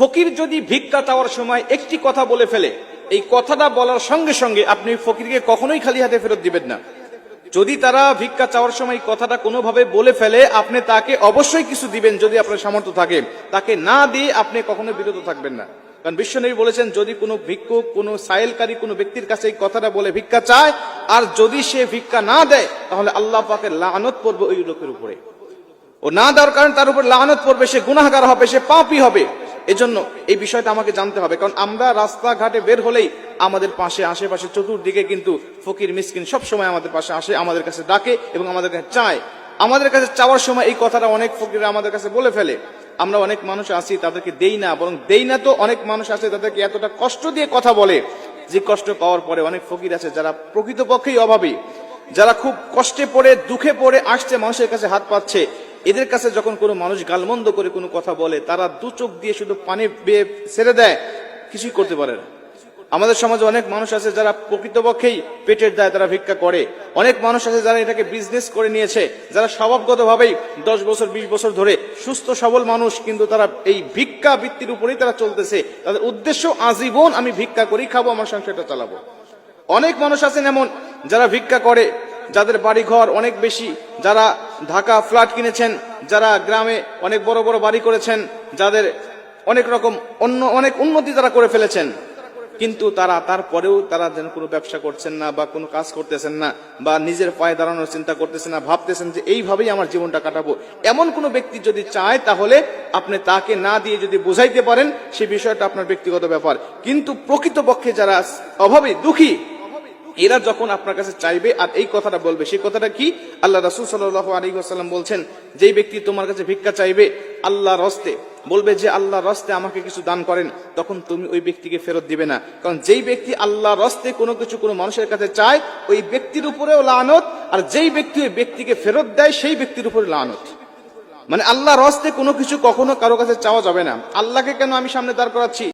ফকির যদি ভিক্ষা চাওয়ার সময় একটি কথা বলে ফেলে, এই কথাটা বলার সঙ্গে সঙ্গে আপনি ফকিরকে কখনোই খালি হাতে ফেরত দিবেন না। যদি তারা ভিক্ষা চাওয়ার সময় কথাটা কোনোভাবে বলে ফেলে, আপনি তাকে অবশ্যই কিছু দিবেন যদি আপনার সামর্থ্য থাকে। তাকে না দিয়ে আপনি কখনো বিরত থাকবেন না। কারণ বিশ্বনবী বলেছেন, যদি কোনো ভিক্ষুক, কোনো সাইলকারী কোনো ব্যক্তির কাছে এই কথাটা বলে ভিক্ষা চায়, আর যদি সে ভিক্ষা না দেয়, তাহলে আল্লাহ পাকে লানত পড়বে ওই লোকের উপরে। ও না দেওয়ার কারণে তার উপর লানত পড়বে, সে গুনাহগার হবে, সে পাপই হবে। এজন্য এই বিষয়টা আমাকে জানতে হবে। কারণ আমরা রাস্তাঘাটে বের হলেই আমাদের পাশে, আশেপাশে, চতুর্দিকে কিন্তু ফকির, মিসকিন সব সময় আমাদের পাশে আসে, আমাদের কাছে ডাকে এবং আমাদের কাছে চায়। আমাদের কাছে চাওয়ার সময় এই কথাটা অনেক ফকির আমাদের কাছে বলে ফেলে। আমরা অনেক মানুষ আছি, তাদেরকে দেই না, বরং দেই না তো অনেক মানুষ আছে তাদেরকে এতটা কষ্ট দিয়ে কথা বলে যে কষ্ট পাওয়ার পরে অনেক ফকির আছে যারা প্রকৃতপক্ষেই অভাবী, যারা খুব কষ্টে পড়ে, দুঃখে পড়ে, আসছে, মানুষের কাছে হাত পাচ্ছে। এদের কাছে যখন কোনো মানুষ গালমন্দ করে কোনো কথা বলে, তারা দু চোখ দিয়ে শুধু পানি বেয়ে ছেড়ে দেয়, কিছুই করতে পারে না। আমাদের সমাজে অনেক মানুষ আছে যারা প্রকৃতপক্ষেই পেটের দায় তারা ভিক্ষা করে। অনেক মানুষ আছে যারা এটাকে বিজনেস করে নিয়েছে, যারা স্বভাবগতভাবেই দশ বছর, বিশ বছর ধরে সুস্থ, সবল মানুষ, কিন্তু তারা এই ভিক্ষা বৃত্তির উপরেই তারা চলতেছে। তাদের উদ্দেশ্য, আজীবন আমি ভিক্ষা করি খাব, আমার সংসারটা চালাবো। অনেক মানুষ আছেন এমন যারা ভিক্ষা করে যাদের বাড়ি ঘর অনেক বেশি, যারা ঢাকা ফ্ল্যাট কিনেছেন, যারা গ্রামে অনেক বড় বড় বাড়ি করেছেন, যাদের অনেক রকম অন্য, অনেক উন্নতি তারা করে ফেলেছেন। কিন্তু তারা তারপরেও তারা যেন কোনো ব্যবসা করছেন না বা কোনো কাজ করতেছেন না বা নিজের পায়ে দাঁড়ানোর চিন্তা করতেছেন না, ভাবতেছেন যে এইভাবেই আমার জীবনটা কাটাবো। এমন কোনো ব্যক্তি যদি চায় তাহলে আপনি তাকে না দিয়ে যদি বোঝাইতে পারেন সেই বিষয়টা আপনার ব্যক্তিগত ব্যাপার। কিন্তু প্রকৃতপক্ষে যারা অভাবে, দুঃখী এরা যখন আপনার কাছে চাইবে আর এই কথাটা বলবে, সেই কথাটা কি? আল্লাহ রাসুল সাল্লাহ আলী আসাল্লাম বলছেন, যেই ব্যক্তি তোমার কাছে ভিক্ষা চাইবে আল্লাহ রস্তে বলবে যে আল্লাহ রস্তে আমাকে কিছু দান করেন, তখন তুমি ওই ব্যক্তিকে ফেরত দিবে না। কারণ যেই ব্যক্তি আল্লাহ রস্তে কোনো কিছু কোনো মানুষের কাছে চায়, ওই ব্যক্তির উপরেও লানত, আর যেই ব্যক্তি ওই ব্যক্তিকে ফেরত দেয়, সেই ব্যক্তির উপরে লানত। মানে আল্লাহ রস্তে কোনো কিছু কখনো কারও কাছে চাওয়া যাবে না। আল্লাহকে কেন আমি সামনে দাঁড় করাচ্ছি?